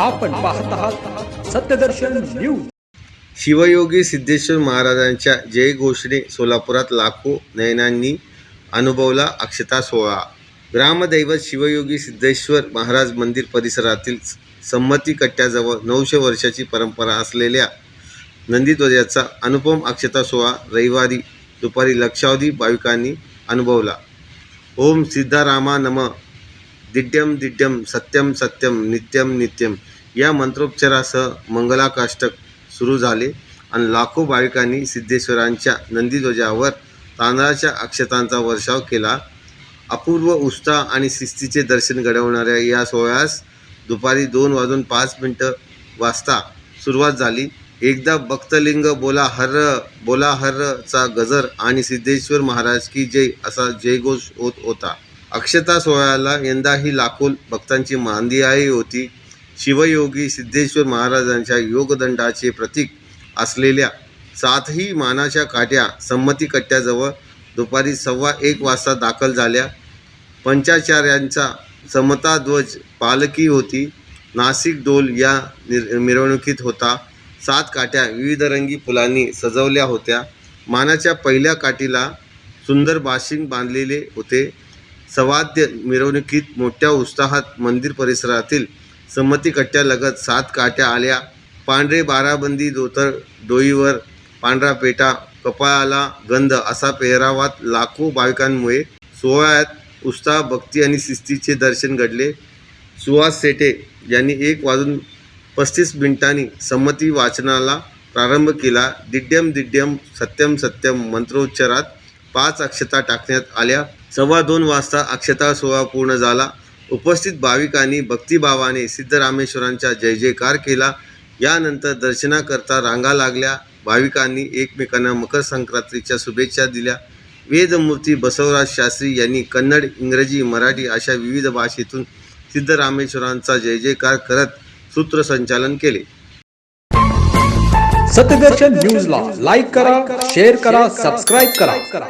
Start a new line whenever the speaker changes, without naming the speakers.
आपण पाहत आहात सत्यदर्शन न्यूज.
शिवयोगी सिद्धेश्वर महाराजांच्या जयघोषणे सोलापुरात लाखो नयनांनी अनुभवला अक्षता सोहळा. ग्रामदैवत शिवयोगी सिद्धेश्वर महाराज मंदिर परिसरातील संमती कट्ट्याजवळ नऊशे वर्षाची परंपरा असलेल्या नंदीध्वजाचा अनुपम अक्षता सोहळा रविवारी दुपारी लक्षावधी भाविकांनी अनुभवला. ओम सिद्धारामा नम. दिड्यम दिड्यम सत्यम सत्यम नित्यम नित्यम या मंत्रोच्चारासह मंगलाकाष्टक सुरू झाले आणि लाखो भाविकांनी सिद्धेश्वरांच्या नंदीध्वजावर तांदळाच्या अक्षतांचा वर्षाव केला. अपूर्व उत्साह आणि शिस्तीचे दर्शन घडवणाऱ्या या सोहळ्यास दुपारी दोन वाजून पाच मिनटं वाजता सुरुवात झाली. एकदा भक्तलिंग बोला हर बोला हरचा गजर आणि सिद्धेश्वर महाराज की जय असा जयघोष होत होता. अक्षता सोहळ्याला यंदाही लाखो भक्तांची मांदियाही होती. शिवयोगी सिद्धेश्वर महाराजांच्या योगदंडाचे प्रतीक असलेल्या सातही मानाच्या काट्या संमती कट्ट्याजवळ दुपारी सव्वा एक वाजता दाखल झाल्या. पंचाचार्यांचा समताध्वज पालखी होती. नाशिक डोल या निर मिरवणुकीत होता. सात काट्या विविध रंगी फुलांनी सजवल्या होत्या. मानाच्या पहिल्या काठीला सुंदर बाशिंग बांधलेले होते. सवाद्य मिरवणुकीत मोठ्या उत्साहात मंदिर परिसरातील संमती कट्ट्यालगत सात काट्या आल्या. पांढरे बाराबंदी धोतर डोईवर पांढरा पेटा कपाळाला गंध असा पेहरावात लाखो भाविकांमुळे सोहळ्यात उत्साह भक्ती आणि शिस्तीचे दर्शन घडले. सुहास सेठे यांनी एक वाजून पस्तीस मिनिटांनी संमती वाचनाला प्रारंभ केला. दिड्यम दिड्यम सत्यम सत्यम मंत्रोच्चारात पाच अक्षता टाकण्यात आल्या. सव्वा दोन वाजता अक्षता सोहळा पूर्ण झाला. उपस्थित भाविकांनी भक्तिभावाने सिद्धरामेश्वरांचा जय जयकार केला. यानंतर दर्शनाकरता रांगा लागल्या. भाविकांनी एकमेकांना मकर संक्रांतीच्या शुभेच्छा दिल्या. वेदमूर्ती बसवराज शास्त्री यांनी कन्नड इंग्रजी मराठी अशा विविध भाषेतून सिद्धरामेश्वरांचा जय जयकार करत सूत्रसंचालन केले.
सत्यदर्शन न्यूजला लाईक करा शेअर करा सबस्क्राईब करा.